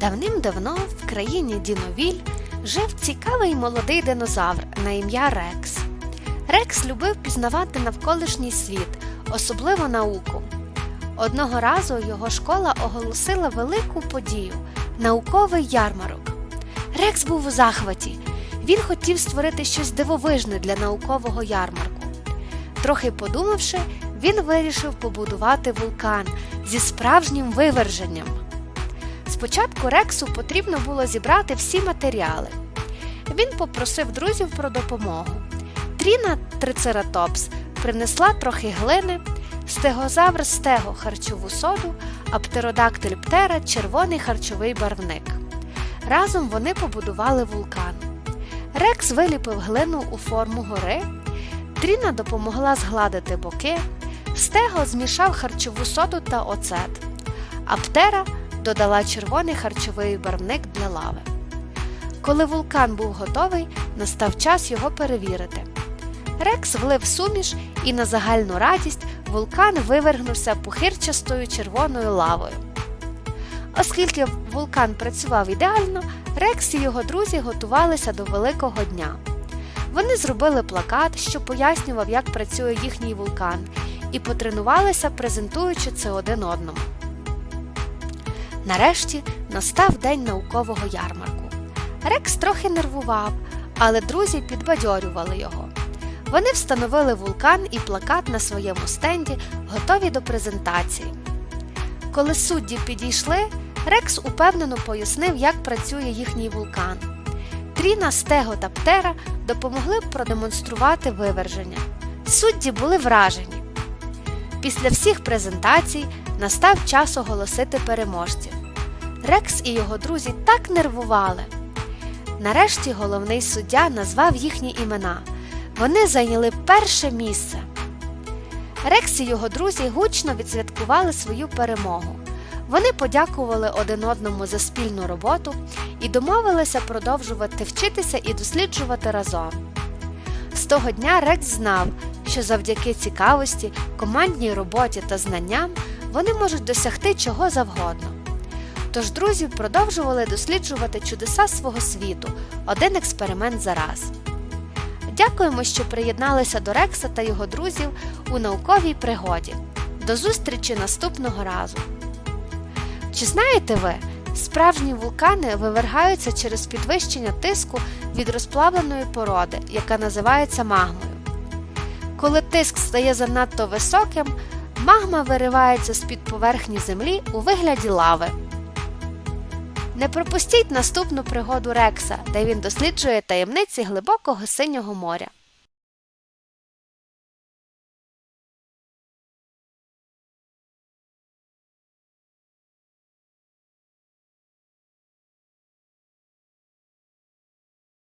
Давним-давно в країні Діновіль жив цікавий молодий динозавр на ім'я Рекс. Рекс любив пізнавати навколишній світ, особливо науку. Одного разу його школа оголосила велику подію науковий ярмарок. Рекс був у захваті. Він хотів створити щось дивовижне для наукового ярмарку. Трохи подумавши, він вирішив побудувати вулкан зі справжнім виверженням. Спочатку Рексу потрібно було зібрати всі матеріали. Він попросив друзів про допомогу. Тріна Трицератопс принесла трохи глини, стегозавр стего харчову соду, а птеродактиль птера червоний харчовий барвник. Разом вони побудували вулкан. Рекс виліпив глину у форму гори, Тріна допомогла згладити боки, стего змішав харчову соду та оцет, а птера додала червоний харчовий барвник для лави. Коли вулкан був готовий, настав час його перевірити. Рекс влив суміш, і на загальну радість вулкан вивергнувся пухирчастою червоною лавою. Оскільки вулкан працював ідеально, Рекс і його друзі готувалися до великого дня. Вони зробили плакат, що пояснював, як працює їхній вулкан, і потренувалися, презентуючи це один одному. Нарешті настав день наукового ярмарку. Рекс трохи нервував, але друзі підбадьорювали його. Вони встановили вулкан і плакат на своєму стенді, готові до презентації. Коли судді підійшли, Рекс упевнено пояснив, як працює їхній вулкан. Тріна, Стего та Птера допомогли продемонструвати виверження. Судді були вражені. Після всіх презентацій настав час оголосити переможців. Рекс і його друзі так нервували. Нарешті головний суддя назвав їхні імена. Вони зайняли перше місце. Рекс і його друзі гучно відсвяткували свою перемогу. Вони подякували один одному за спільну роботу і домовилися продовжувати вчитися і досліджувати разом. З того дня Рекс знав, що завдяки цікавості, командній роботі та знанням вони можуть досягти чого завгодно. Тож друзі продовжували досліджувати чудеса свого світу, один експеримент за раз. Дякуємо, що приєдналися до Рекса та його друзів у науковій пригоді. До зустрічі наступного разу! Чи знаєте ви, справжні вулкани вивергаються через підвищення тиску від розплавленої породи, яка називається магмою. Коли тиск стає занадто високим, магма виривається з-під поверхні землі у вигляді лави. Не пропустіть наступну пригоду Рекса, де він досліджує таємниці глибокого синього моря.